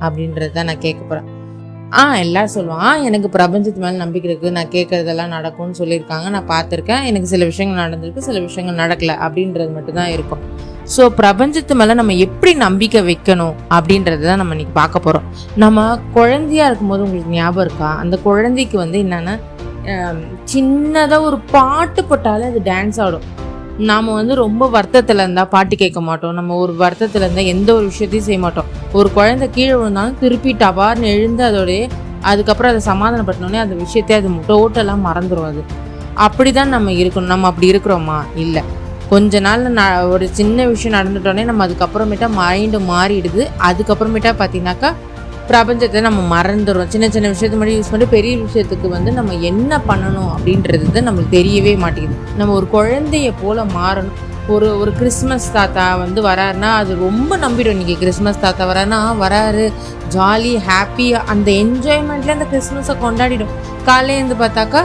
அப்படின்றத நான் கேட்க போகிறேன் ஆ எல்லாரும் சொல்லுவான் "ஆ, எனக்கு பிரபஞ்சத்து மேலே நம்பிக்கை இருக்குது நான் கேட்குறதெல்லாம் நடக்கும்னு சொல்லியிருக்காங்க நான் பார்த்துருக்கேன் எனக்கு சில விஷயங்கள் நடந்திருக்கு சில விஷயங்கள் நடக்கல அப்படின்றது மட்டும்தான் இருக்கும். ஸோ பிரபஞ்சத்து மேலே நம்ம எப்படி நம்பிக்கை வைக்கணும் அப்படின்றது தான் நம்ம இன்னைக்கு பார்க்க போகிறோம் நம்ம குழந்தையா இருக்கும்போது உங்களுக்கு ஞாபகம் இருக்கா? அந்த குழந்தைக்கு வந்து என்னென்னா சின்னதாக ஒரு பாட்டு போட்டாலே அது டான்ஸ் ஆடும். நாம் வந்து ரொம்ப வருத்தத்தில் இருந்தால் பாட்டு கேட்க மாட்டோம். நம்ம ஒரு வருத்தத்தில் இருந்தால் எந்த ஒரு விஷயத்தையும் செய்ய மாட்டோம். ஒரு குழந்தை கீழே விழுந்தாலும் திருப்பி டபார்னு எழுந்து அதோடைய அதுக்கப்புறம் அதை சமாதானப்படுத்தினோடனே அந்த விஷயத்தை அது டோட்டலாக மறந்துடும் அது. அப்படி தான் நம்ம இருக்கணும். நம்ம அப்படி இருக்கிறோமா? இல்லை. கொஞ்ச நாள் ந ஒரு சின்ன விஷயம் நடந்துட்டோடனே நம்ம அதுக்கப்புறமேட்டா மைண்டு மாறிடுது. அதுக்கப்புறமேட்டா பார்த்தீங்கன்னாக்கா பிரபஞ்சத்தை நம்ம மறந்துடுறோம். சின்ன சின்ன விஷயத்து மட்டும் யூஸ் பண்ணி பெரிய விஷயத்துக்கு வந்து நம்ம என்ன பண்ணணும் அப்படின்றது நம்மளுக்கு தெரியவே மாட்டேங்குது. நம்ம ஒரு குழந்தைய போல மாறணும். ஒரு ஒரு கிறிஸ்மஸ் தாத்தா வந்து வராருன்னா அது ரொம்ப நம்பிடும். இன்றைக்கி கிறிஸ்மஸ் தாத்தா வராருன்னா வராரு ஜாலி ஹாப்பியாக அந்த என்ஜாய்மெண்ட்டில் அந்த கிறிஸ்மஸை கொண்டாடிடும். காலையிலேருந்து பார்த்தாக்கா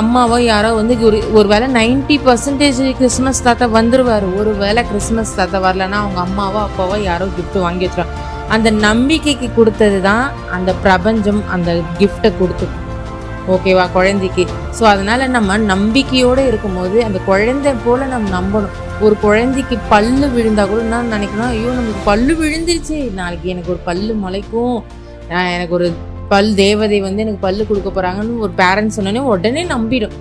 அம்மாவோ யாரோ வந்து ஒரு ஒரு வேளை நைன்ட்டி பர்சன்டேஜ் கிறிஸ்மஸ் தாத்தா வந்துருவாரு. ஒரு வேளை கிறிஸ்மஸ் தாத்தா வரலன்னா அவங்க அம்மாவோ அப்பாவோ யாரோ கிஃப்ட் வாங்கி வச்சுருவாங்க. அந்த நம்பிக்கைக்கு கொடுத்தது தான் அந்த பிரபஞ்சம் அந்த கிஃப்டை கொடுத்து ஓகேவா குழந்தைக்கு? ஸோ அதனால் நம்ம நம்பிக்கையோடு இருக்கும்போது அந்த குழந்தை போல் நம்ம நம்பணும். ஒரு குழந்தைக்கு பல்லு விழுந்தால் கூட நான் நினைக்கணும் ஐயோ நமக்கு பல்லு விழுந்துருச்சு. நாளைக்கு எனக்கு ஒரு பல்லு முளைக்கும். நான் எனக்கு ஒரு பல் தேவதை வந்து எனக்கு பல்லு கொடுக்க போகிறாங்கன்னு ஒரு பேரண்ட்ஸ் சொன்னோன்னே உடனே நம்பிடும்.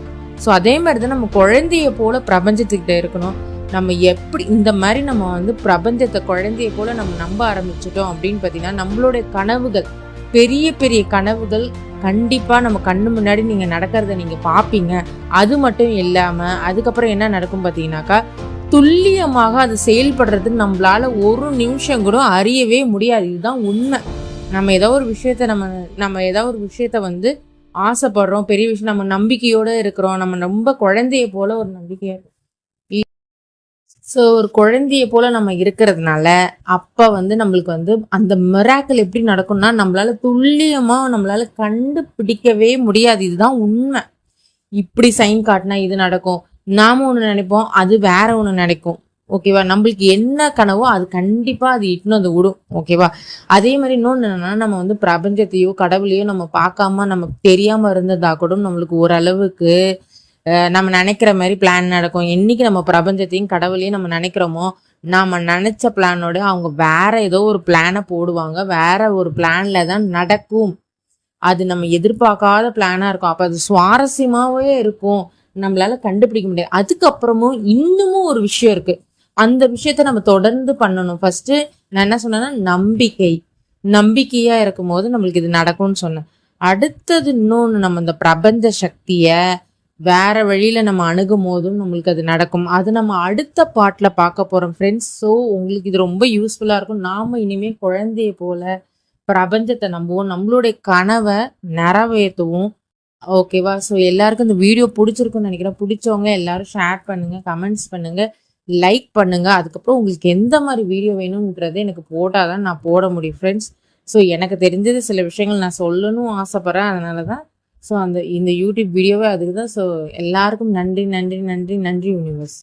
ஸோ அதே மாதிரி தான் நம்ம குழந்தைய போல் பிரபஞ்சத்துக்கிட்ட இருக்கணும். நம்ம எப்படி இந்த மாதிரி நம்ம வந்து பிரபஞ்சத்தை குழந்தைய போல நம்ம நம்ப ஆரம்பிச்சிட்டோம் அப்படின்னு பார்த்தீங்கன்னா நம்மளுடைய கனவுகள் பெரிய பெரிய கனவுகள் கண்டிப்பாக நம்ம கண்ணு முன்னாடி நீங்கள் நடக்கிறத நீங்கள் பார்ப்பீங்க. அது மட்டும் இல்லாமல் அதுக்கப்புறம் என்ன நடக்கும் பார்த்தீங்கன்னாக்கா துல்லியமாக அது செயல்படுறது நம்மளால ஒரு நிமிஷம் கூட அறியவே முடியாது. இதுதான் உண்மை. நம்ம ஏதோ ஒரு விஷயத்த நம்ம நம்ம ஏதோ ஒரு விஷயத்த வந்து ஆசைப்படுறோம். பெரிய விஷயம் நம்ம நம்பிக்கையோடு இருக்கிறோம். நம்ம ரொம்ப குழந்தைய போல ஒரு நம்பிக்கையாக ஸோ ஒரு குழந்தைய போல நம்ம இருக்கிறதுனால அப்போ வந்து நம்மளுக்கு வந்து அந்த மிராக்கள் எப்படி நடக்கும்னா நம்மளால துல்லியமாக நம்மளால கண்டுபிடிக்கவே முடியாது. இதுதான் உண்மை. இப்படி சைன் காட்டினா இது நடக்கும். நாம ஒன்று நினைப்போம் அது வேற ஒன்று நினைக்கும். ஓகேவா நம்மளுக்கு என்ன கனவோ அது கண்டிப்பாக அது இட்டுன்னு அது விடும். ஓகேவா அதே மாதிரி இன்னொன்று என்னன்னா நம்ம வந்து பிரபஞ்சத்தையோ கடவுளையோ நம்ம பார்க்காம நமக்கு தெரியாமல் இருந்ததாக கூட நம்மளுக்கு ஓரளவுக்கு நம்ம நினைக்கிற மாதிரி பிளான் நடக்கும். என்னைக்கு நம்ம பிரபஞ்சத்தையும் கடவுளையும் நம்ம நினைக்கிறோமோ நாம் நினச்ச பிளானோட அவங்க வேற ஏதோ ஒரு பிளானை போடுவாங்க. வேற ஒரு பிளான்ல தான் நடக்கும். அது நம்ம எதிர்பார்க்காத பிளானாக இருக்கும். அப்போ அது சுவாரஸ்யமாகவே இருக்கும். நம்மளால கண்டுபிடிக்க முடியாது. அதுக்கப்புறமும் இன்னமும் ஒரு விஷயம் இருக்கு. அந்த விஷயத்த நம்ம தொடர்ந்து பண்ணணும். ஃபர்ஸ்ட் நான் என்ன சொன்னேன்னா நம்பிக்கை. நம்பிக்கையா இருக்கும்போது நம்மளுக்கு இது நடக்கும்னு சொன்னேன். அடுத்தது இன்னொன்று நம்ம இந்த பிரபஞ்ச சக்தியை வேற வழியில் நம்ம அணுகும் போதும் நம்மளுக்கு அது நடக்கும். அது நம்ம அடுத்த பாட்டில் பார்க்க போகிறோம் ஃப்ரெண்ட்ஸ் ஸோ உங்களுக்கு இது ரொம்ப யூஸ்ஃபுல்லாக இருக்கும். நாம் இனிமேல் குழந்தைய போல பிரபஞ்சத்தை நம்புவோம். நம்மளுடைய கனவை நிறைவேற்றுவோம். ஓகேவா ஸோ எல்லாருக்கும் இந்த வீடியோ பிடிச்சிருக்குன்னு நினைக்கிறேன். பிடிச்சவங்க எல்லாரும் ஷேர் பண்ணுங்கள் கமெண்ட்ஸ் பண்ணுங்கள் லைக் பண்ணுங்கள் அதுக்கப்புறம் உங்களுக்கு எந்த மாதிரி வீடியோ வேணும்ன்றது எனக்கு போட்டால் தான் நான் போட முடியும் ஃப்ரெண்ட்ஸ் ஸோ எனக்கு தெரிஞ்சது சில விஷயங்கள் நான் சொல்லணும் ஆசைப்பட்றேன். அதனால தான் ஸோ அந்த இந்த யூடியூப் வீடியோவே அதுக்கு தான் ஸோ எல்லாருக்கும் நன்றி நன்றி நன்றி நன்றி யூனிவர்ஸ்